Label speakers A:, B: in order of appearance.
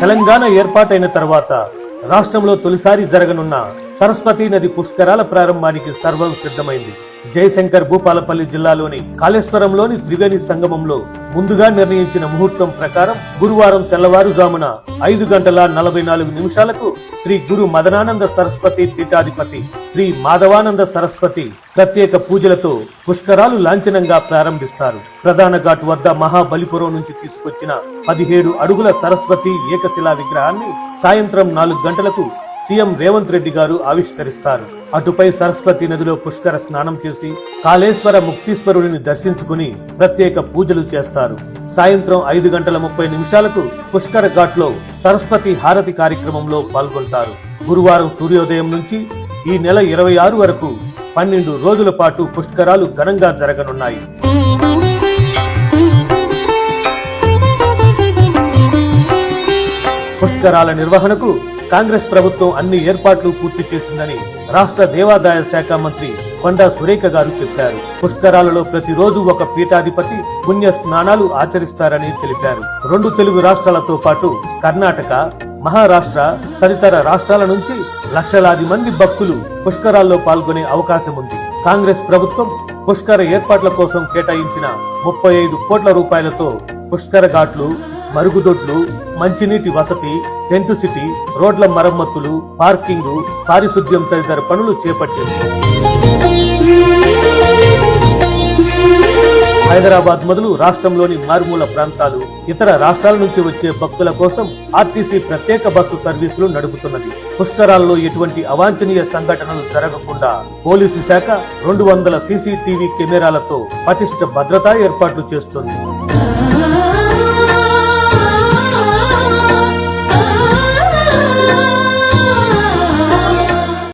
A: తెలంగాణ ఏర్పాటైన తర్వాత రాష్ట్రంలో తొలిసారి జరగనున్న సరస్వతి నది పుష్కరాల ప్రారంభానికి సర్వం సిద్ధమైంది. జయశంకర్ భూపాలపల్లి జిల్లాలోని కాళేశ్వరంలోని త్రివేణి సంగమంలో ముందుగా నిర్ణయించిన ముహూర్తం ప్రకారం గురువారం తెల్లవారుజామున ఐదు గంటల నలభై నాలుగు నిమిషాలకు శ్రీ గురు మదనానంద సరస్వతి పీఠాధిపతి శ్రీ మాధవానంద సరస్వతి ప్రత్యేక పూజలతో పుష్కరాలు లాంఛనంగా ప్రారంభిస్తారు. ప్రధాన ఘాట్ వద్ద మహాబలిపురం నుంచి తీసుకొచ్చిన పదిహేడు అడుగుల సరస్వతి ఏకశిలా విగ్రహాన్ని సాయంత్రం నాలుగు గంటలకు సీఎం రేవంత్ రెడ్డి గారు ఆవిష్కరిస్తారు. అటుపై సరస్వతి నదిలో పుష్కర స్నానం చేసి కాళేశ్వర ముక్తీశ్వరుడిని దర్శించుకుని ప్రత్యేక పూజలు చేస్తారు. సాయంత్రం ఐదు గంటల ముప్పై నిమిషాలకు పుష్కర ఘాట్లో సరస్వతి హారతి కార్యక్రమంలో పాల్గొంటారు. గురువారం సూర్యోదయం నుంచి ఈ నెల ఇరవై ఆరు వరకు పన్నెండు రోజుల పాటు పుష్కరాలు ఘనంగా జరగనున్నాయి. పుష్కరాల నిర్వహణకు కాంగ్రెస్ ప్రభుత్వం అన్ని ఏర్పాట్లు పూర్తి చేసిందని రాష్ట్ర దేవాదాయ శాఖ మంత్రి కొండా సురేఖ గారు చెప్పారు. పుష్కరాలలో ప్రతిరోజు ఒక పీఠాధిపతి పుణ్య స్నానాలు ఆచరిస్తారని తెలిపారు. రెండు తెలుగు రాష్ట్రాలతో పాటు కర్ణాటక మహారాష్ట్ర తదితర రాష్ట్రాల నుంచి లక్షలాది మంది భక్తులు పుష్కరాల్లో పాల్గొనే అవకాశం ఉంది కాంగ్రెస్ ప్రభుత్వం పుష్కర ఏర్పాట్ల కోసం కేటాయించిన ముప్పై ఐదు కోట్ల రూపాయలతో పుష్కర ఘాట్లు మరుగుదొడ్లు మంచినీటి వసతి టెంట్ సిటీ రోడ్ల మరమ్మతులు పార్కింగ్ పారిశుద్ధ్యం తదితర పనులు చేపట్టింది హైదరాబాద్ మొదలు రాష్ట్రంలోని మారుమూల ప్రాంతాలు ఇతర రాష్ట్రాల నుంచి వచ్చే భక్తుల కోసం ఆర్టీసీ ప్రత్యేక బస్సు సర్వీసులు నడుపుతున్నది. పుష్కరాల్లో ఎటువంటి అవాంఛనీయ సంఘటనలు జరగకుండా పోలీసు శాఖ రెండు వందల సీసీటీవీ కెమెరాలతో పటిష్ట భద్రతా ఏర్పాట్లు చేస్తుంది.